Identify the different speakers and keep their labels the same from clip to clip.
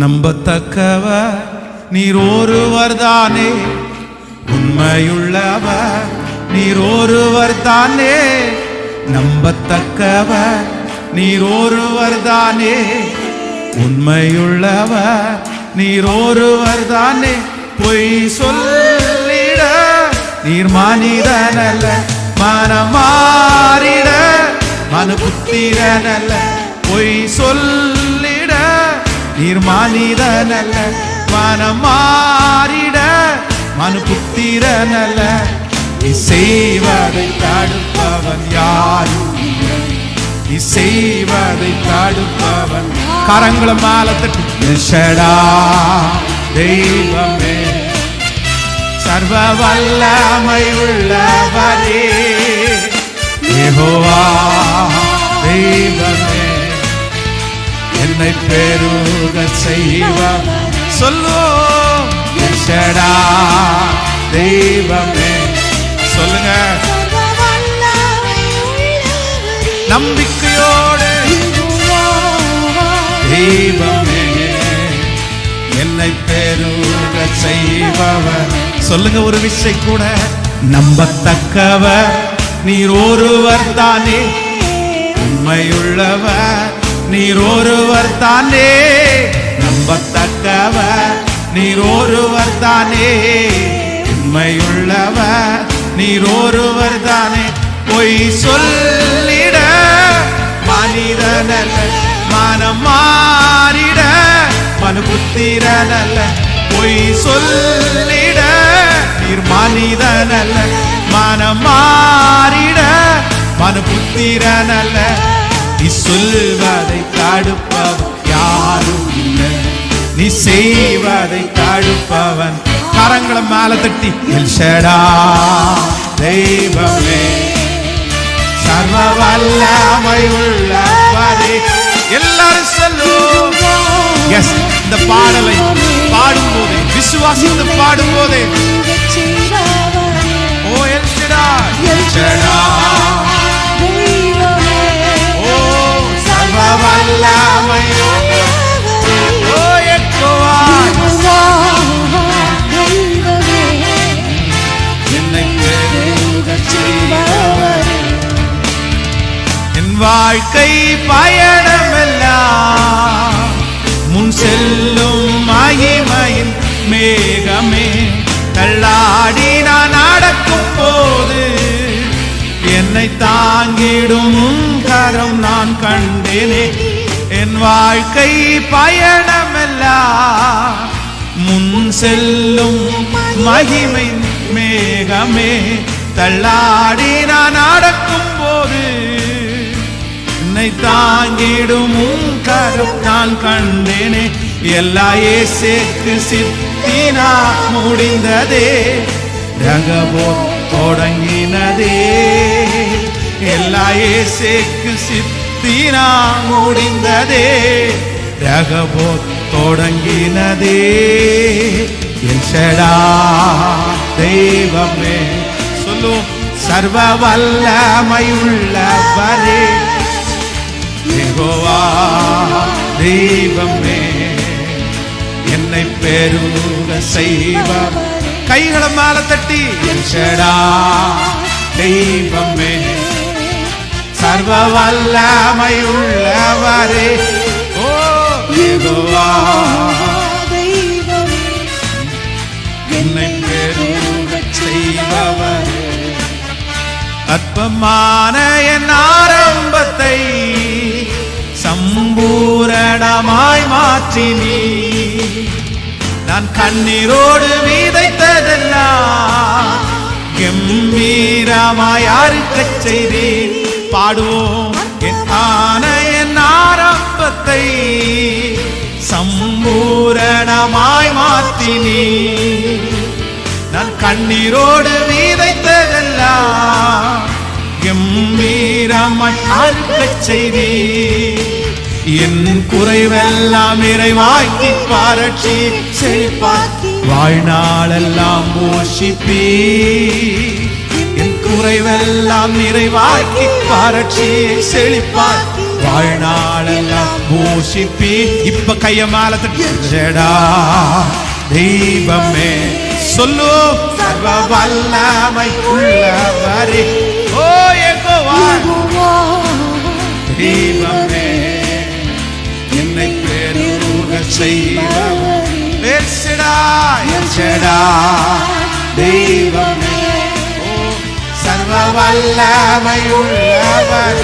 Speaker 1: நம்பத்தக்கவர் நீர் ஒருவர் தானே உண்மையுள்ளவர் நீர் ஒருவர் தானே நம்பத்தக்கவர் நீர் ஒருவர் தானே உண்மையுள்ளவர் நீர் ஒருவர் தானே பொய் சொல்லிட நீர் மனிதனல்ல மனமாறிட மனு புத்திரனல்ல பொய் சொல்ல நீர் மனிதனல்ல மாறிட மனு புத்திரனல்ல நீ செய்வதை தடுப்பவன் யாரும் இல்லை. நீ செய்வதை தடுப்பவன் கரங்களை மேல தட்டி. தெய்வமே. சர்வ வல்லமை உள்ளவரே. யெகோவா தெய்வமே. என்னை பெருக செய்வ. சொல்லோ எஷடா தெய்வமே. சொல்லுங்க. நம்பிக்கையோடு தெய்வமே. என்னை பெருக செய்பவர் சொல்லுங்க ஒரு விஷயம் கூட. நம்பத்தக்கவர் நீர் ஒருவர் தானே. உண்மையுள்ளவர். நீர் ஒருவர் தானே. நம்பத்தக்கவர் நீர் ஒருவர் தானே. உண்மையுள்ளவர் நீர் ஒருவர் தானே. பொய் சொல்லிட மனிதனல்ல மனம் மாறிட மனு புத்திரனல்ல பொய் சொல்லிட நீர் மனிதனல்ல மனம் மாறிட மனு புத்திரனல்ல நீ சொல்வதை தடுப்பவன் யாரும் இல்லை. நீ செய்வதை தடுப்பவன். கரங்களை மேல தட்டி எல்ஷடா தெய்வமே சர்வ வல்லமை உள்ளவரே எல்லாரும் சொல்லும் எஸ் இந்த பாடலை பாடும்போது விசுவாசித்து பாடும்போதே. ஓ எல்ஷடா எல்ஷடா வல்லமை. வாழ்க்கை பயணமெல்லாம் முன் செல்லும் மகிமையின் மேகமே. தள்ளாடி நான் நடக்கும் போது என்னை தாங்கிடும் கரம் நான் கண்டேனே என் வாழ்க்கை பயணமெல்லாம் முன் செல்லும் மகிமை மேகமே. தள்ளாடி நான் நடக்கும் போது என்னை தாங்கிடும் உன் கரம் நான் கண்டேனே. எல்லா ஏசேக்கு சித்தினா முடிந்ததே. ரகபோ தொடங்கினதே. எல்லா ஏசேக்கு சித்தி தீனா முடிந்ததே ரகபோ தொடங்கினதே. என்ஷடா தெய்வமே சொல்லும் சர்வ வல்லமையுள்ளவரே யெகோவா தெய்வமே என்னை பெருக செய்வர் கைகளை மேல தட்டி என்ஷடா தெய்வமே. சர்வ வல்லமை உள்ளவரே ஓ. யெகோவா என்னை பெருக செய்பவரே. அற்பமான என் ஆரம்பத்தை சம்பூரணமாய் மாற்றினீ. நான் கண்ணீரோடு விதைத்ததெல்லாம் கம்பீரமாய் அறுக்கச் செய்தீர். பாடுவோம். என் ஆன ஆரம்பத்தை சம்பூரணமாய் மாத்தினி நான் கண்ணீரோடு விதைத்ததெல்லாம் கம்பீரமாய் அறுக்கச் செய்தீ. என் குறைவெல்லாம் இறைவாக்கி பாரட்சி செழிப்பாக்கி வாழ்நாளெல்லாம் போஷிப்பீ. குறைவெல்லாம் நிறைவாக்கி பாரட்சியை செழிப்பார்.
Speaker 2: வாழ்நாளெல்லாம் பூஷிப்பி இப்ப கைய மேல தெய்வமே சொல்லு. சர்வ வல்லமை உள்ளவரே. ஓ எகோவா தெய்வமே என்னை பேருக செய்வரே எச்சடா எச்சடா தெய்வமே. சர்வ வல்லமை உள்ளவர்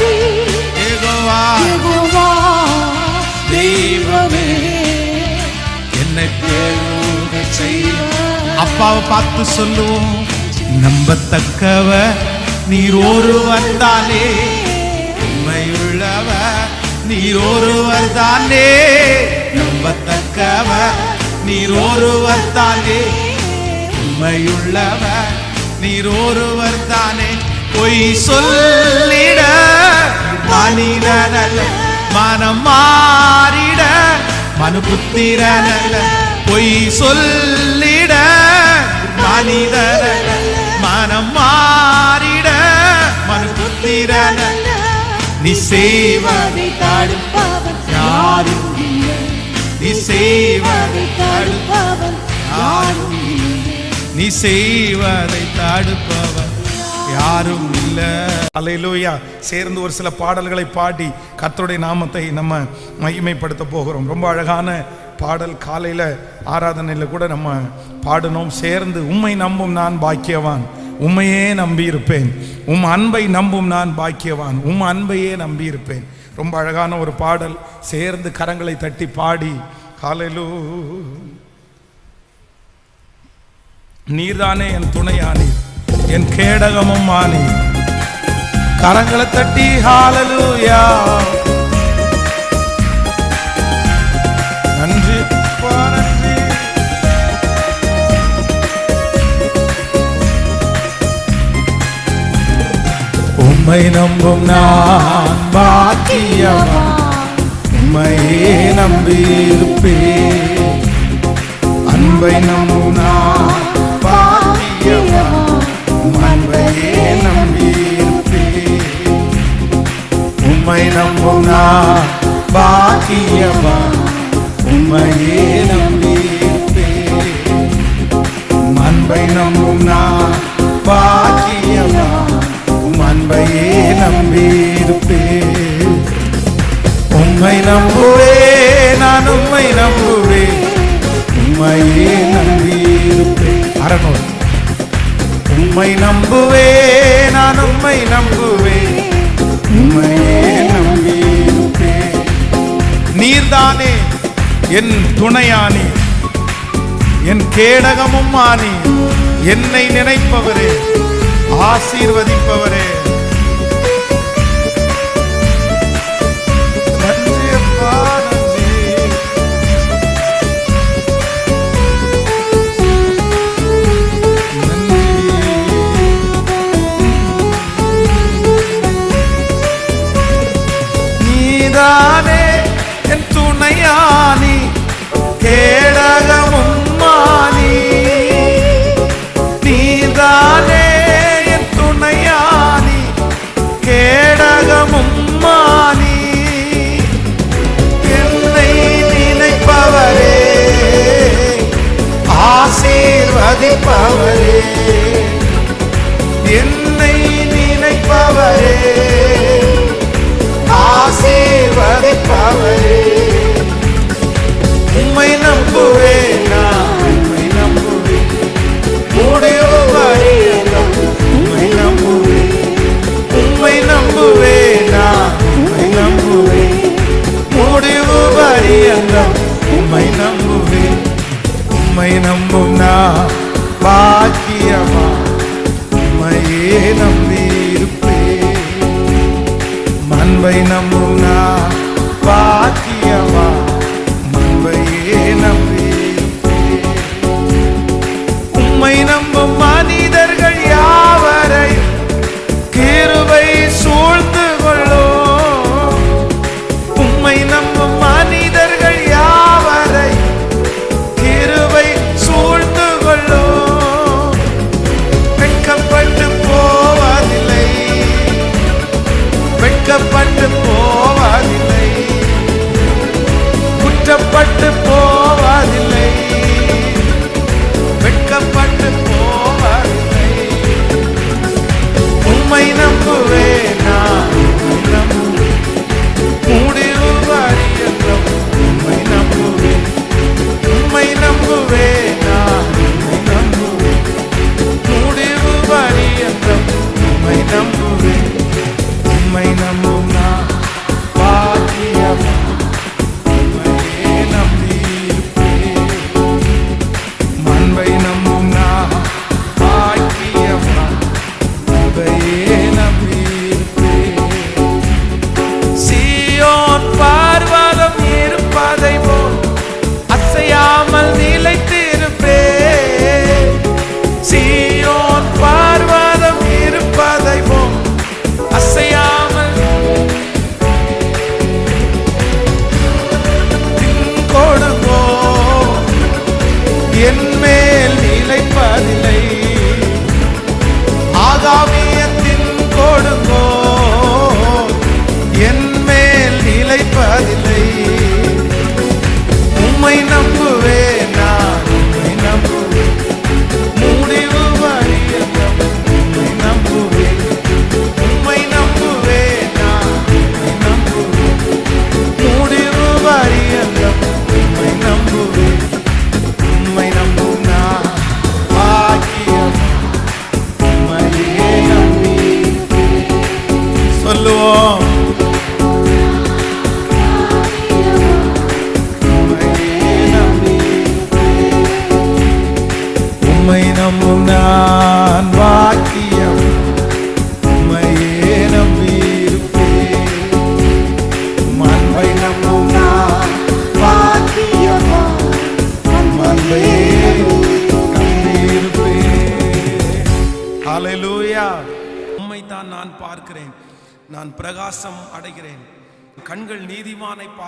Speaker 2: யெகோவா தெய்வமே. என்னை அப்பாவை பார்த்து சொல்லுவோம். நம்பத்தக்கவ நீர் ஒருவர் தானே உண்மையுள்ளவ நீர் ஒருவர் தானே நம்பத்தக்கவ நீர் ஒருவர் தானே உண்மையுள்ளவ நீர் ஒருவர் தானே பொய் சொல்லிட மனிதனல்ல மனம் மாறிட மனு புத்திரனல்ல பொய் சொல்லிட மனிதனல்ல மனம் மாறிட மனு புத்திரனல்ல நீ செய்வதை
Speaker 3: தடுப்பவன்
Speaker 2: யாரும் நீ செய்வதை தடுப்பவன் யாரும் நீ செய்வதை தடுப்பவன் யாரும் இல்லை.
Speaker 1: அலையிலோயா சேர்ந்து ஒரு சில பாடல்களை பாடி கத்தருடைய நாமத்தை நம்ம மகிமைப்படுத்த போகிறோம். ரொம்ப அழகான பாடல். காலையில் ஆராதனையில் கூட நம்ம பாடினோம். சேர்ந்து உம்மை நம்பும் நான் பாக்கியவான். உம்மையே நம்பியிருப்பேன். உம் அன்பை நம்பும் நான் பாக்கியவான். உம் அன்பையே நம்பியிருப்பேன். ரொம்ப அழகான ஒரு பாடல். சேர்ந்து கரங்களை தட்டி பாடி. காலையிலூ நீர்தானே என் துணையானீர். என் கேடகமும் ஆனீர் கரங்களை தட்டி ஹாலலூயா நன்றி நன்றி உம்மை நம்பும் நான் பாக்கியவான். உம்மையே நம்பியிருப்பேன் அன்பை நம்பும் நான் பாக்கியவான். அன்பையே நம்பியிருப்பேன் உம்மை நம்பும் நான் பாக்கியவான். உம்மையே உம்மை நம்புவே நான் உம்மை நம்புவே உம்மையே நம்பியிருப்பேன் நீர்தானே என் துணையானி. என் கேடகமும் ஆனி. என்னை நினைப்பவரே ஆசீர்வதிப்பவரே. நீதானே என் துணையானி கேடகமும் மானி நீதானே என் துணையானி கேடகமும் மானி என்னை நினைப்பவரே ஆசீர்வதிப்பவரே.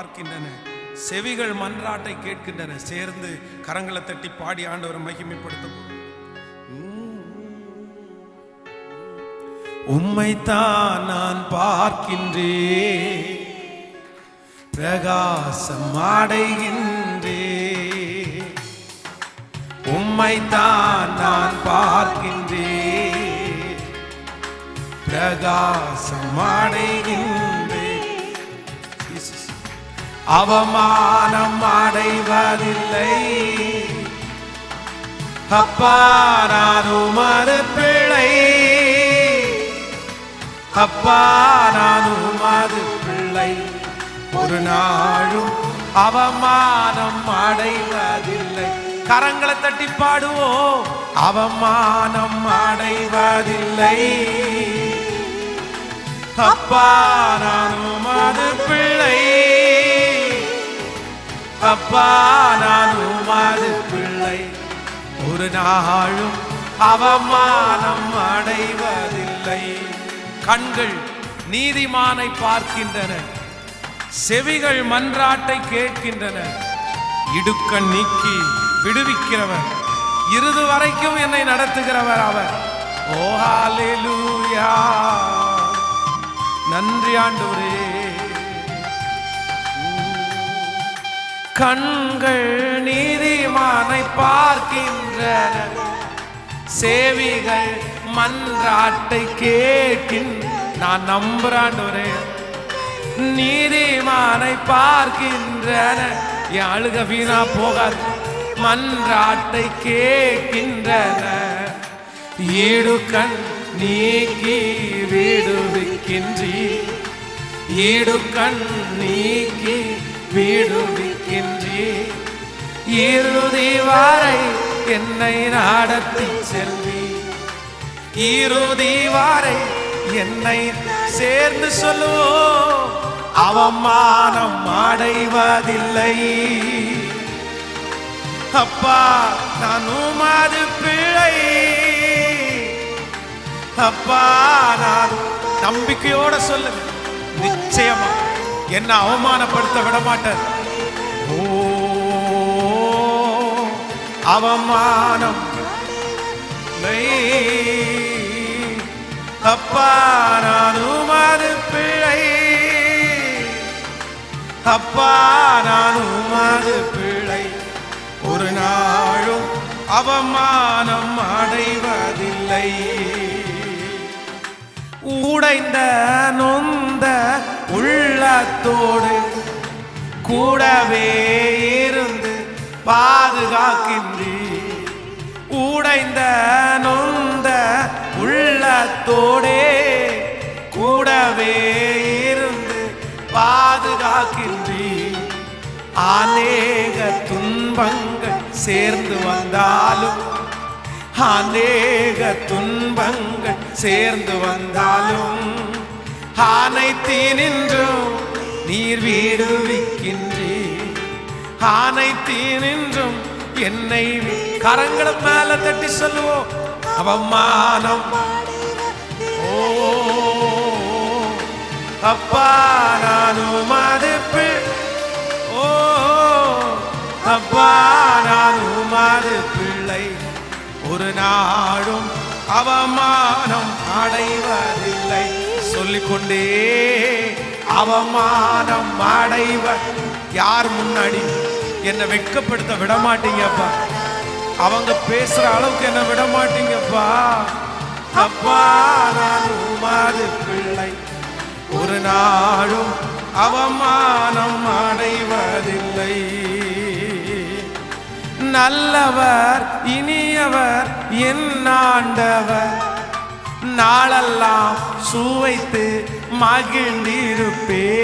Speaker 1: பார்க்கின்றன. செவிகள் மன்றாட்டை கேட்கின்றன. சேர்ந்து கரங்களை தட்டி பாடி ஆண்டவரை மகிமைப்படுத்த உம்மைத்தான் நான் பார்க்கின்றே பிரகாசம் அடைகின்றே உம்மைத்தான் நான் பார்க்கின்றே பிரகாசம் அடைகின்ற அவமானம் அடைவதில்லை. அப்பா நான் உமது பிள்ளை. அப்பா நான் உமது பிள்ளை. ஒரு நாளும் அவமானம் அடைவதில்லை. கரங்களை தட்டி பாடுவோம். அவமானம் அடைவதில்லை. அப்பா நான் உமது பிள்ளை. அப்பா நான் உமது பிள்ளை. ஒரு நாளும் அவமானம் அடைவதில்லை. கண்கள் நீதிமானை பார்க்கின்றன. செவிகள் மன்றாட்டை கேட்கின்றன. இடுக்கண் நீக்கி விடுவிக்கிறவர். இறுதி வரைக்கும் என்னை நடத்துகிறவர் அவர். ஓ ஹalleluya. நன்றி ஆண்டவரே. கண்கள் நீதிமானை பார்க்கின்றன. சேவிகள் மன்றாட்டை கேட்கின் நான் நம்புறாண்டவரே நீதிமானை பார்க்கின்றன. என் அழுக வீணா போகாது. மன்றாட்டை கேட்கின்றன. ஈடு கண் நீக்கி விடுவிக்கின்றி ஈடு கண் நீக்கி விடுவிக்கின்றீ இறுதி வாரை என்னை நாடத்தி செல்வி. இறுதி வாரை என்னை சேர்ந்து சொல்லுவோம் அவமானம் அடைவதில்லை. அப்பா நான் உமாது பிழை அப்பா நான் நம்பிக்கையோட சொல்லுங்க. நிச்சயமா. என்ன அவமானப்படுத்த விட மாட்டேன் ஓ அவமானம் இல்லை. அப்பா நான் உமது பிழை அப்பா நான் உமது பிள்ளை ஒரு நாளும் அவமானம் அடைவதில்லை உடைந்த நொந்த உள்ளத்தோடு கூடவே இருந்து பாதுகாக்கின்றி உடைந்த நொந்த உள்ளத்தோடே கூடவே இருந்து பாதுகாக்கின்றி அநேக துன்பங்கள் சேர்ந்து வந்தாலும் அநேக துன்பங்கள் சேர்ந்து வந்தாலும் அனைத்தினின்றும் நீர் விடுவிக்கின்றி அனைத்தினின்றும் என்னை வி- கரங்களை மேல தட்டி சொல்லுவோம். அவமானம். ஓ அப்பா நானும் அது ஓ அப்பா நானும் மது பிள்ளை ஒரு நாளும் அவமானம் அடைவதில்லை. சொல்லிக்கொண்டே அவமானம் அடைவ யார் முன்னாடி? என்னை வெட்கப்படுத்த விட மாட்டீங்கப்பா அவங்க பேசுற அளவுக்கு என்ன விட மாட்டீங்கப்பா அப்பா நான் உமாது பிள்ளை. ஒரு நாளும் அவமானம் அடைவதில்லை. நல்லவர் இனியவர் என் ஆண்டவர். நாளெல்லாம் சுவைத்து மகிழ்ந்திருப்பே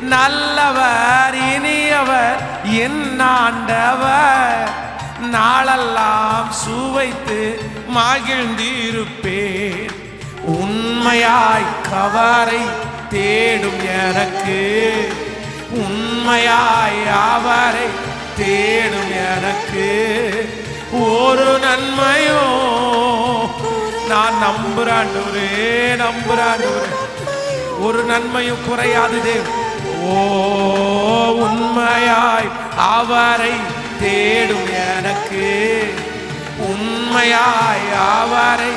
Speaker 1: நல்லவர் இனியவர் என் ஆண்டவர். நாளெல்லாம் சுவைத்து மகிழ்ந்திருப்பேன். உண்மையாய் கவரை தேடும் எனக்கு. உண்மையாய் அவரை தேடும் எனக்கு. ஒரு நன்மையோ நான் நம்புறாண்டவரே நம்புறாண்டவரே. ஒரு நன்மையும் குறையாது தேவ் ஓ உண்மையாய் அவரை தேடும் எனக்கு. உண்மையாய் அவரை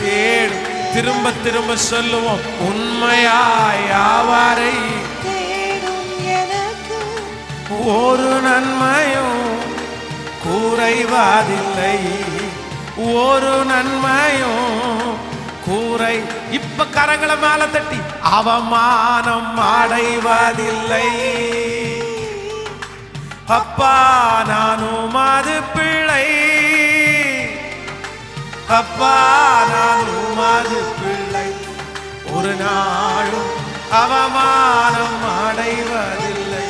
Speaker 1: தேடும். திரும்ப திரும்ப சொல்லுவோம். உண்மையாய் அவரை ஒரு நன்மையும் குறைவாதில்லை. ஒரு நன்மையும் அடைவதில்லை இப்ப கரங்களை மேல தட்டி அவமானம் அடைவதில்லை. அப்பா நானும் அது பிள்ளை அப்பா நானும் அது பிள்ளை ஒரு நாளும் அவமானம் அடைவதில்லை.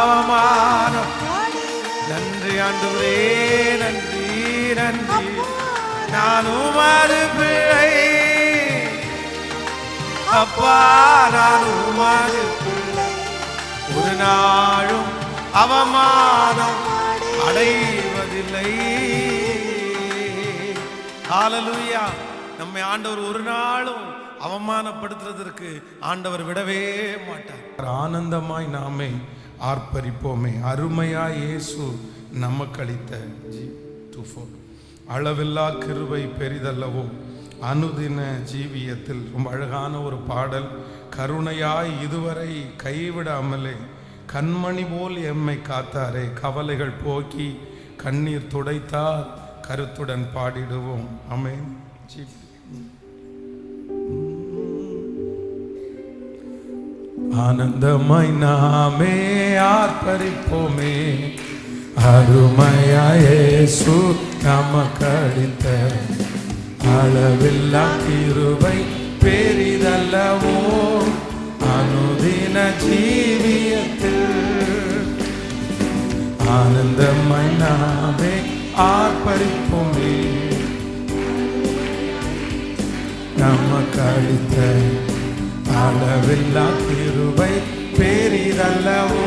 Speaker 1: அவமானம். நன்றி ஆண்டு நன்றி நன்றி. நானும் அது பிள்ளை. அப்பா நானும் அது பிள்ளை. ஒரு நாளும் அவமானம் அடைவதில்லை. ஹalleluya. நம்மை ஆண்டவர் ஒரு நாளும் அவமானப்படுத்துறதற்கு ஆண்டவர் விடவே மாட்டார். ஆனந்தமாய் நாமே ஆர்ப்பரிப்போமே. அருமையா இயேசு நமக்கு அளித்த ஜி டூ ஃபோர் அளவில்லா கிருவை பெரிதல்லவோ. அனுதின ஜீவியத்தில் ரொம்ப அழகான ஒரு பாடல். கருணையாய் இதுவரை கைவிடாமலே கண்மணி போல் எம்மை காத்தாரே கவலைகள் போக்கி கண்ணீர் துடைத்தார் கருத்துடன் பாடிடுவோம். அமேன் ஜி ஆனந்தமாய் நாமே ஆர்ப்பரிப்போமே. அருமையாயேசு நமக்களித்த அளவில்லா கிருபை பெரிதல்லவோ அனுதின ஜீவியத்தில். ஆனந்தமாய் நாமே ஆர்ப்பரிப்போமே. நமக்கு அளித்த அளவில்லா கிருபை பெரிதல்லவோ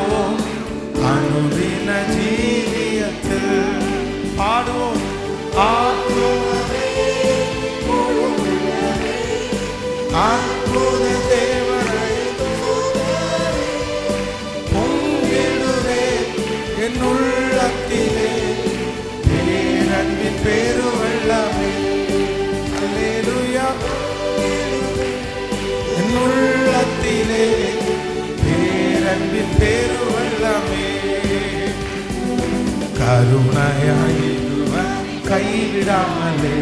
Speaker 1: அனுதின ஜீவியத்தில் பாடுவோம் ஆத்துமமே, அற்புத தேவனை பொங்கிடுவே என் உள்ளத்திலே பேரன்பின் பெருவெள்ளமே அல்லேலூயா என் உள்ளத்திலே ബലമേ കരുണയായി കൈവിടാമലേ.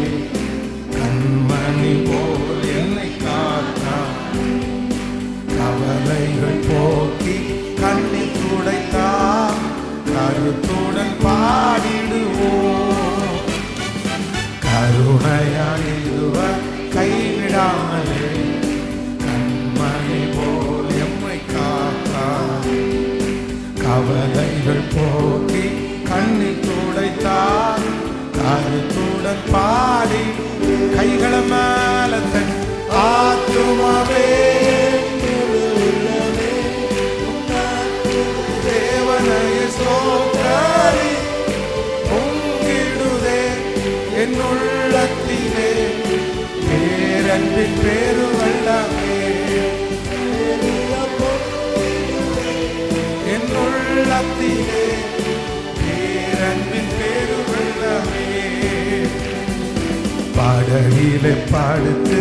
Speaker 1: பாடலிலே பாடுத்து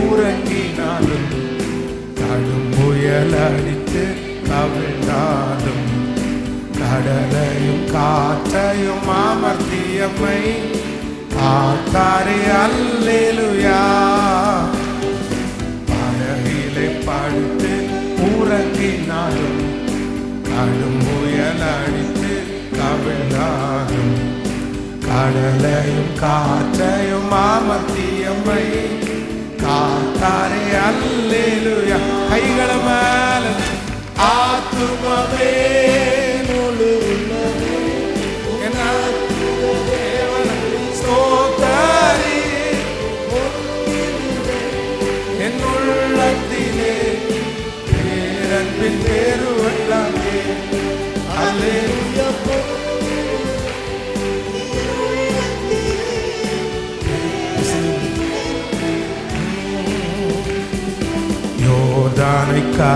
Speaker 1: உறங்கினாலும் கடும் புயல் அடித்து கவிழ்ந்தாலும் கடலையும் காற்றையும் அமர்த்தியம்மை காத்தாரி அல்லேலுயா. பாடலிலே பாடுத்து உறங்கினாலும் கடும் புயல் அடித்து கவிழ்ந்தாலும் கடலையும் காற்றையும் மாமத்தியம்மை காத்தாரே அல்லேலுயா. கைகளை மேல ஆத்துமவே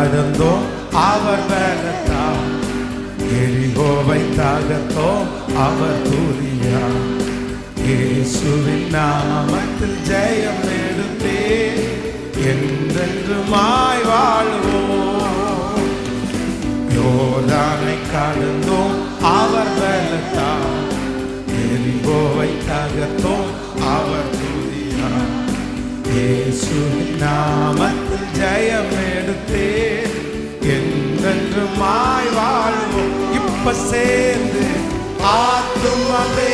Speaker 1: யோர்தானை அவர் பலத்தா எரிகோவை தகத்தோ அவர் துரியா? இயேசுவின் நாமத்தில் ஜெயம் எடுத்தே என்றென்றுமாய் வாழ்வோம். யோதானை கடந்தோம் அவர் பலத்தா எரிகோவை தகத்தோம் இயேசு நாமத்து ஜெயம் எடுத்தே என்றென்றும் மாய் வாழ்வோம். இப்ப சேர்ந்து ஆத்துமவே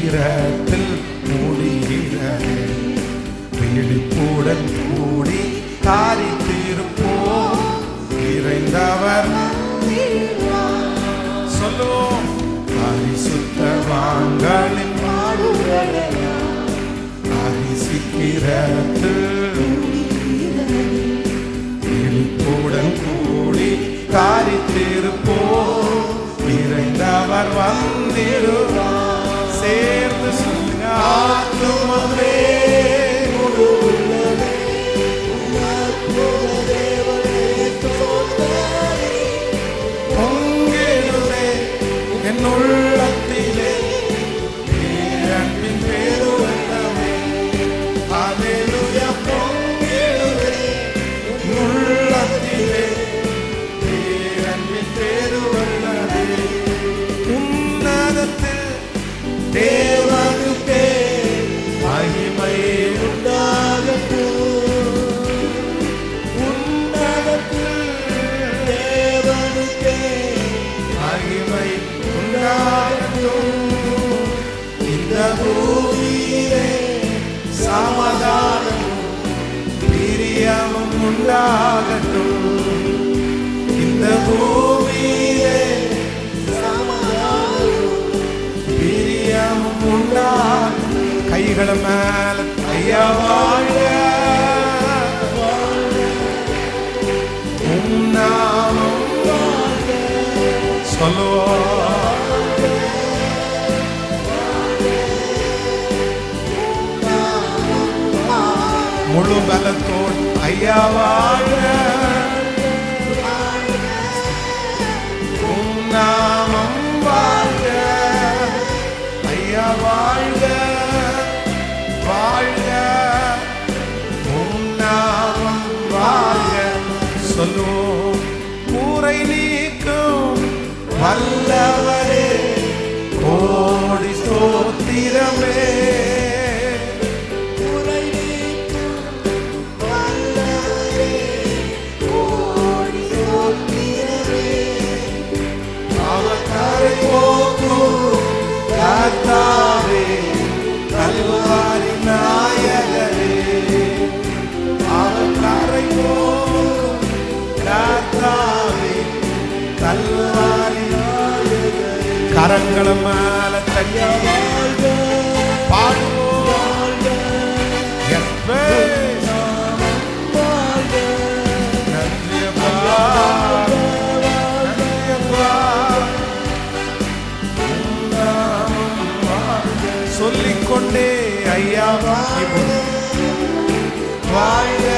Speaker 1: அதிசீக்கிரத்தில் முடிகிறது விழிப்புடன் கூடி தீர்ப்போ இறைந்தவர் சொல்லுவோம். பரிசுத்தவான்களின் அதிசீக்கிரத்தில் இழிப்புடன் கூடி தாரித்திருப்போம் இறைந்தவர் வந்திருவார். சேர்ந்து சொல்லுங்க உண்டாகட்டும் இந்த பூமியிலே பிரியமும் உண்டாகட்டும் கைகளை மேல ஐயா வாழ முழு பலத்தோடு ஐயா நாமம் வாழ்க. ஐயா வாழ்க. வாழ்க. உம் நாமம் வாழ்க. சொல்லுவோம் கூரை நீக்கும் வல்லவரே. ஓ கல்வாரி கரங்களை மேல தனியா சொல்லிக்கொண்டே ஐயா. வாங்க